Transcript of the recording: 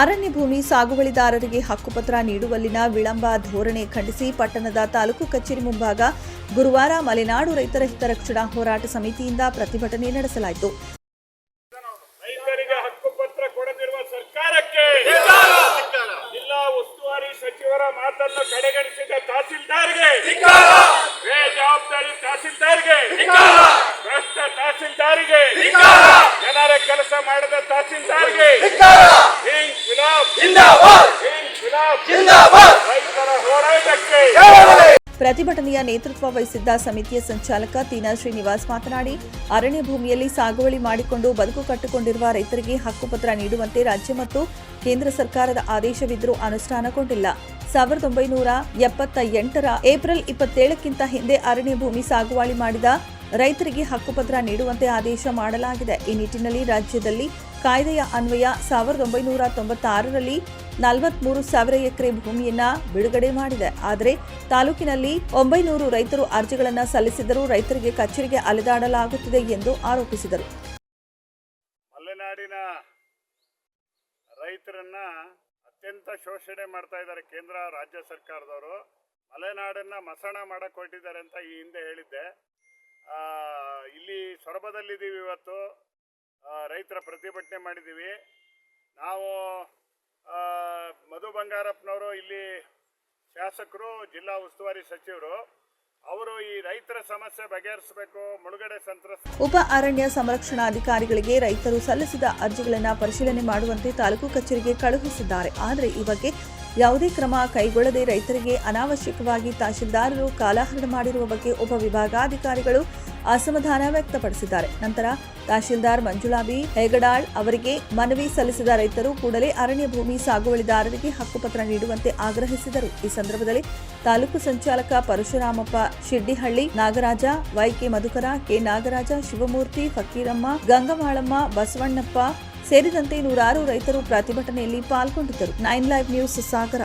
ಅರಣ್ಯ ಭೂಮಿ ಸಾಗುವಳಿದಾರರಿಗೆ ಹಕ್ಕುಪತ್ರ ನೀಡುವಲ್ಲಿನ ವಿಳಂಬ ಧೋರಣೆ ಖಂಡಿಸಿ ಪಟ್ಟಣದ ತಾಲೂಕು ಕಚೇರಿ ಮುಂಭಾಗ ಗುರುವಾರ ಮಲೆನಾಡು ರೈತರ ಹಿತರಕ್ಷಣಾ ಹೋರಾಟ ಸಮಿತಿಯಿಂದ ಪ್ರತಿಭಟನೆ ನಡೆಸಲಾಯಿತು. ಜನರ ಕೆಲಸ ತಹಸೀಲ್ದಾರ್ಗೆ ಪ್ರತಿಭಟನೆಯ ನೇತೃತ್ವ ವಹಿಸಿದ್ದ ಸಮಿತಿಯ ಸಂಚಾಲಕ ತೀನಾ ಶ್ರೀನಿವಾಸ್ ಮಾತನಾಡಿ, ಅರಣ್ಯ ಭೂಮಿಯಲ್ಲಿ ಸಾಗುವಳಿ ಮಾಡಿಕೊಂಡು ಬದುಕು ಕಟ್ಟಿಕೊಂಡಿರುವ ರೈತರಿಗೆ ಹಕ್ಕುಪತ್ರ ನೀಡುವಂತೆ ರಾಜ್ಯ ಮತ್ತು ಕೇಂದ್ರ ಸರ್ಕಾರದ ಆದೇಶವಿದ್ದರೂ ಅನುಷ್ಠಾನಗೊಂಡಿಲ್ಲ. ಸಾವಿರದ ಒಂಬೈನೂರ ಎಪ್ಪತ್ತ ಎಂಟರ ಏಪ್ರಿಲ್ ಇಪ್ಪತ್ತೇಳಕ್ಕಿಂತ ಹಿಂದೆ ಅರಣ್ಯ ಭೂಮಿ ಸಾಗುವಳಿ ಮಾಡಿದ ರೈತರಿಗೆ ಹಕ್ಕುಪತ್ರ ನೀಡುವಂತೆ ಆದೇಶ ಮಾಡಲಾಗಿದೆ. ಈ ನಿಟ್ಟಿನಲ್ಲಿ ರಾಜ್ಯದಲ್ಲಿ ಕಾಯ್ದೆಯ ಅನ್ವಯ ಸಾವಿರದ ಒಂಬೈನೂರ ತೊಂಬತ್ತಾರರಲ್ಲಿ ನಲವತ್ಮೂರು ಸಾವಿರ ಎಕರೆ ಭೂಮಿಯನ್ನ ಬಿಡುಗಡೆ ಮಾಡಿದೆ. ಆದರೆ ತಾಲೂಕಿನಲ್ಲಿ ಒಂಬೈನೂರು ರೈತರು ಅರ್ಜಿಗಳನ್ನು ಸಲ್ಲಿಸಿದರೂ ರೈತರಿಗೆ ಕಚೇರಿಗೆ ಅಲೆದಾಡಲಾಗುತ್ತಿದೆ ಎಂದು ಆರೋಪಿಸಿದರು. ಮಲೆನಾಡಿನ ರೈತರನ್ನ ಅತ್ಯಂತ ಶೋಷಣೆ ಮಾಡ್ತಾ ಇದ್ದಾರೆ ಕೇಂದ್ರ ರಾಜ್ಯ ಸರ್ಕಾರದವರು. ಮಲೆನಾಡನ್ನ ಮಸಣ ಮಾಡಕ್ಕೆ ಹೊರಟಿದ್ದಾರೆ ಅಂತ ಈ ಹಿಂದೆ ಹೇಳಿದ್ದೆ. ಇಲ್ಲಿ ಸೊರಬದಲ್ಲಿದ್ದೀವಿ ಇವತ್ತು. ರೈತರ ಪ್ರತಿಭಟನೆ ಮಾಡಿದ್ದೀವಿ. ನಾವು ಮಧು ಬಂಗಾರಪ್ಪನವರು ಇಲ್ಲಿ ಶಾಸಕರು, ಜಿಲ್ಲಾ ಉಸ್ತುವಾರಿ ಸಚಿವರು, ಅವರು ಈ ರೈತರ ಸಮಸ್ಯೆ ಬಗೆಹರಿಸಬೇಕು, ಮುಳುಗಡೆ ಸಂತ್ರಸ್ತ ಉಪ ಅರಣ್ಯ ಸಂರಕ್ಷಣಾಧಿಕಾರಿಗಳಿಗೆ ರೈತರು ಸಲ್ಲಿಸಿದ ಅರ್ಜಿಗಳನ್ನು ಪರಿಶೀಲನೆ ಮಾಡುವಂತೆ ತಾಲೂಕು ಕಚೇರಿಗೆ ಕಳುಹಿಸಿದ್ದಾರೆ. ಆದರೆ ಈ ಬಗ್ಗೆ ಯಾವುದೇ ಕ್ರಮ ಕೈಗೊಳ್ಳದೆ ರೈತರಿಗೆ ಅನಾವಶ್ಯಕವಾಗಿ ತಹಶೀಲ್ದಾರರು ಕಾಲಹರಣ ಮಾಡಿರುವ ಬಗ್ಗೆ ಉಪವಿಭಾಗಾಧಿಕಾರಿಗಳು ಅಸಮಾಧಾನ ವ್ಯಕ್ತಪಡಿಸಿದ್ದಾರೆ. ನಂತರ ತಹಶೀಲ್ದಾರ್ ಮಂಜುಳಾಬಿ ಹೆಗಡಾಳ್ ಅವರಿಗೆ ಮನವಿ ಸಲ್ಲಿಸಿದ ರೈತರು ಕೂಡಲೇ ಅರಣ್ಯ ಭೂಮಿ ಸಾಗುವಳಿದಾರರಿಗೆ ಹಕ್ಕುಪತ್ರ ನೀಡುವಂತೆ ಆಗ್ರಹಿಸಿದರು. ಈ ಸಂದರ್ಭದಲ್ಲಿ ತಾಲೂಕು ಸಂಚಾಲಕ Parashuramappa Shiddihalli, Nagaraja Y K Madhukara, K Nagaraja, Shivamurthy, Fakiramma Gangamalamma Basavannappa ಸೇರಿದಂತೆ ನೂರಾರು ರೈತರು ಪ್ರತಿಭಟನೆಯಲ್ಲಿ ಪಾಲ್ಗೊಂಡಿದ್ದರು. Nine live news Sagara.